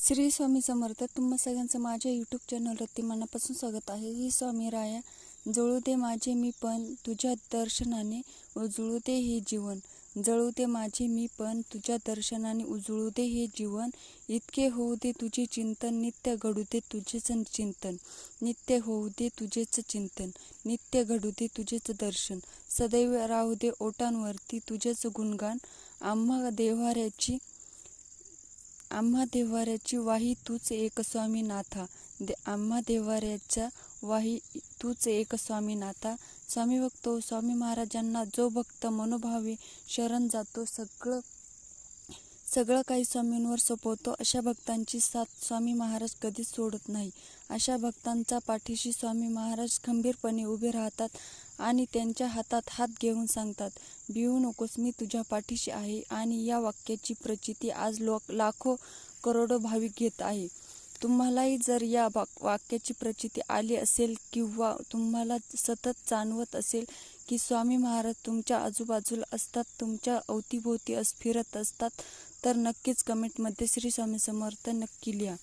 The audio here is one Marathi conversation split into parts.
श्री स्वामी समर्थ तुम्हा सगळ्यांचं माझ्या यूट्यूब चॅनलवरती मनापासून स्वागत आहे. ही स्वामी राया जळू दे माझे मी पण तुझ्या दर्शनाने उजळू दे हे जीवन. जळू दे माझे मी पण तुझ्या दर्शनाने उजळू दे हे जीवन. इतके होऊ दे तुझे चिंतन नित्य घडू दे तुझेच चिंतन. नित्य होऊ दे तुझेच चिंतन नित्य घडू दे तुझेच दर्शन. सदैव राहू दे ओटांवरती तुझेच गुणगान. आम्हा देवाऱ्याची आम्हा देवाऱ्याची वाही तूच एक स्वामीनाथा. दे आम्हा देवाऱ्याच्या वाही तूच एक स्वामीनाथा. स्वामी भक्तो स्वामी महाराजांना जो भक्त मनोभावे शरण जातो सगळं सगळं काही स्वामींवर सोपवतो अशा भक्तांची साथ स्वामी महाराज कधीच सोडत नाही. अशा भक्तांचा पाठीशी स्वामी महाराज खंबीरपणे उभे राहतात. आणि त्यांच्या हातात हात घेऊन सांगतात भिवू नकोस मी तुझ्या पाठीशी आहे आणि या वाक्याची प्रचिती आज लोक लाखो करोडो भाविक घेत आहे. तुम्हालाही जर या वाक वाक्याची प्रचिती आली असेल किंवा तुम्हाला सतत जाणवत असेल की स्वामी महाराज तुमच्या आजूबाजूला असतात तुमच्या अवतीभोवती अस फिरत असतात तर नक्कीच कमेंटमध्ये श्री स्वामी समर्थ नक्की लिहा.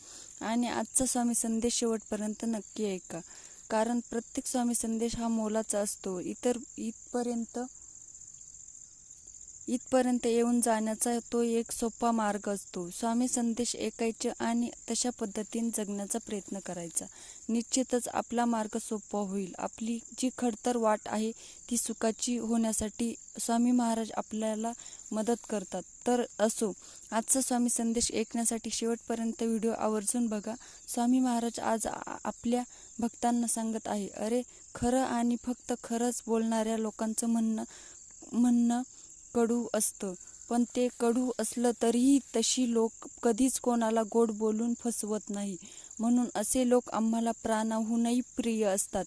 आणि आजचा स्वामी संदेश शेवटपर्यंत नक्की ऐका. कारण प्रत्येक स्वामी संदेश हा मोलाचा असतो. इतर इथपर्यंत इथपर्यंत येऊन जाण्याचा तो एक सोपा मार्ग असतो. स्वामी संदेश ऐकायचे आणि तशा पद्धतीने जगण्याचा प्रयत्न करायचा. निश्चितच आपला मार्ग सोपा होईल. आपली जी खडतर वाट आहे ती सुखाची होण्यासाठी स्वामी महाराज आपल्याला मदत करतात. तर असो आजचा स्वामी संदेश ऐकण्यासाठी शेवटपर्यंत व्हिडिओ आवर्जून बघा. स्वामी महाराज आज आ- आपल्या भक्तांना सांगत आहे अरे खरं आणि फक्त खरंच बोलणाऱ्या लोकांचं म्हणणं म्हणणं कडू असतं. पण ते कडू असलं तरीही तशी लोक कधीच कोणाला गोड बोलून फसवत नाही. म्हणून असे लोक आम्हाला प्राणाहूनही प्रिय असतात.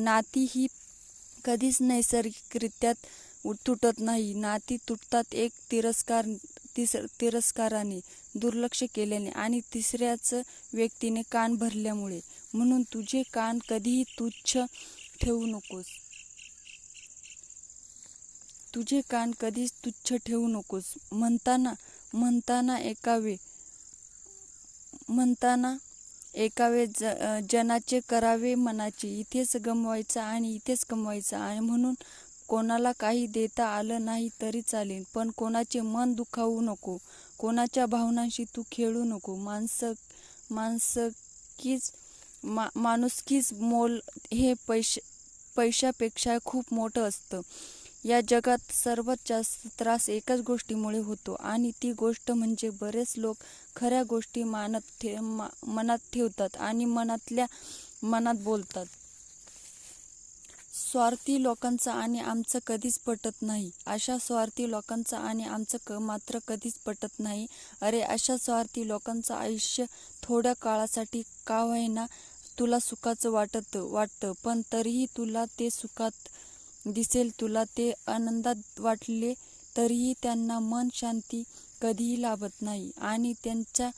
नाती ही कधीच नैसर्गिकरित्या तुटत नाही. नाती तुटतात एक तिरस्कार तिस तिरस्काराने दुर्लक्ष केल्याने आणि तिसऱ्याच व्यक्तीने कान भरल्यामुळे. म्हणून तुझे कान कधीही तुच्छ ठेवू नकोस. तुझे कान कधीच तुच्छ ठेवू नकोस. म्हणताना म्हणताना एकावे म्हणताना एकावे ज जनाचे करावे मनाचे. इथेच गमवायचं आणि इथेच कमवायचं आणि म्हणून कोणाला काही देता आलं नाही तरी चालेल. पण कोणाचे मन दुखावू नको. कोणाच्या भावनांशी तू खेळू नको. माणसं माणसकीच मा माणुसकीच मोल हे पैश पैशापेक्षा खूप मोठं असतं. या जगात सर्वात जास्त त्रास एकाच गोष्टीमुळे होतो आणि ती गोष्ट म्हणजे बरेच लोक खऱ्या गोष्टी मानत ठे मा मनात ठेवतात आणि मनातल्या मनात बोलतात. स्वार्थी लोकांचं आणि आमचं कधीच पटत नाही. अशा स्वार्थी लोकांचं आणि आमचं क मात्र कधीच पटत नाही. अरे अशा स्वार्थी लोकांचं आयुष्य थोड्या काळासाठी का होईना तुला सुखाचं वाटत वाटतं पण तरीही तुला ते सुखात दिसेल तुला ते आनंदात वाटले तरीही त्यांना मन शांती कधीही लाभत नाही आणि त्यांचा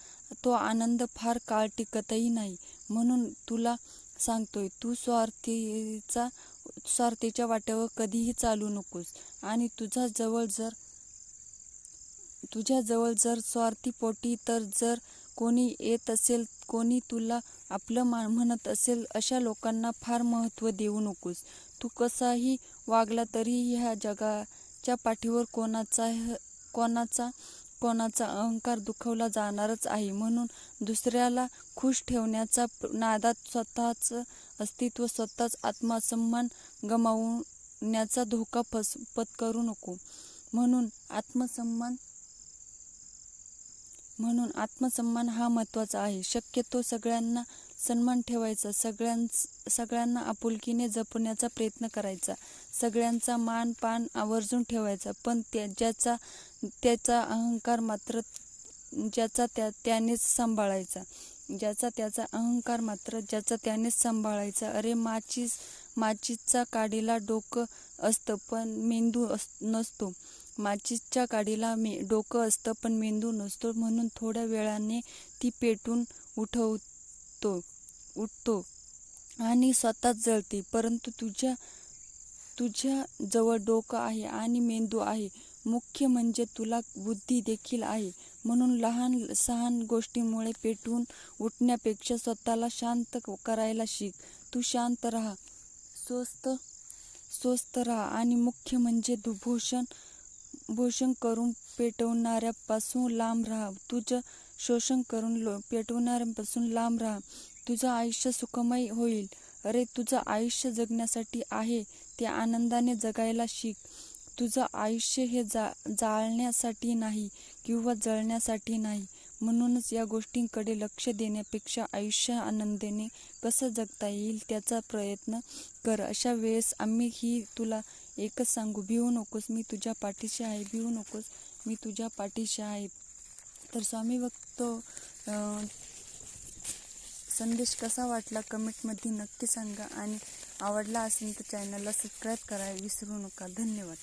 तो आनंद फार काळ टिकतही नाही. म्हणून तुला सांगतोय तू स्वार्थीचा स्वार्थीच्या वाटेवर कधीही चालू नकोस आणि तुझा जवळ जर तुझ्याजवळ जर जर स्वार्थीपोटी तर जर कोणी येत असेल कोणी तुला आपलं मा म्हणत असेल अशा लोकांना फार महत्त्व देऊ नकोस. तू कसाही वागला तरी ह्या जगाच्या पाठीवर कोणाचा कोणाचा कोणाचा अहंकार दुखवला जाणारच आहे. म्हणून दुसऱ्याला खुश ठेवण्याचा नादात स्वतःच अस्तित्व स्वतःच आत्मसन्मान गमावण्याचा धोका पस पत्करू नको. म्हणून आत्मसन्मान म्हणून आत्मसन्मान हा महत्त्वाचा आहे. शक्यतो सगळ्यांना सन्मान ठेवायचा सगळ्यांच सगळ्यांना आपुलकीने जपण्याचा प्रयत्न करायचा सगळ्यांचा मान पान आवर्जून ठेवायचा पण त्या ज्याचा त्याचा अहंकार मात्र ज्याचा त्या त्यानेच सांभाळायचा. ज्याचा त्याचा अहंकार मात्र ज्याचा त्यानेच सांभाळायचा. अरे माचीस माचीसचा काडीला डोकं असतं पण मेंदू अस नसतो. माचीसच्या काडीला मे डोकं असतं पण मेंदू नसतो म्हणून थोड्या वेळाने ती पेटून उठव उठतो आणि स्वतःच जळते. परंतु तुझ्या तुझ्या जवळ डोकं आहे आणि मेंदू आहे. मुख्य म्हणजे तुला बुद्धी देखील आहे. म्हणून लहान सहान गोष्टींमुळे पेटून उठण्यापेक्षा स्वतःला शांत करायला शिक. तू शांत राहा स्वस्त स्वस्थ राहा आणि मुख्य म्हणजे दुभूषण भूषण करून पेटवणाऱ्यापासून लांब राहा. तुझं शोषण करून लो पेटवणाऱ्यांपासून लांब राहा. तुझं आयुष्य सुखमय होईल. अरे तुझं आयुष्य जगण्यासाठी आहे. ते आनंदाने जगायला शिक. तुझं आयुष्य हे जा जाळण्यासाठी नाही किंवा जळण्यासाठी नाही. म्हणूनच या गोष्टींकडे लक्ष देण्यापेक्षा आयुष्य आनंदाने कसं जगता येईल त्याचा प्रयत्न कर. अशा वेळेस आम्ही ही तुला एकच सांगू. भिवू नकोस. मी तुझ्या पाठीशी आहे. भिवू नकोस. मी तुझ्या पाठीशी आहे. तर स्वामी भक्त संदेश कसा वाटला कमेंटमध्ये नक्की सांगा आणि आवडला असेल तर चॅनलला सबस्क्राईब करायला विसरू नका. धन्यवाद.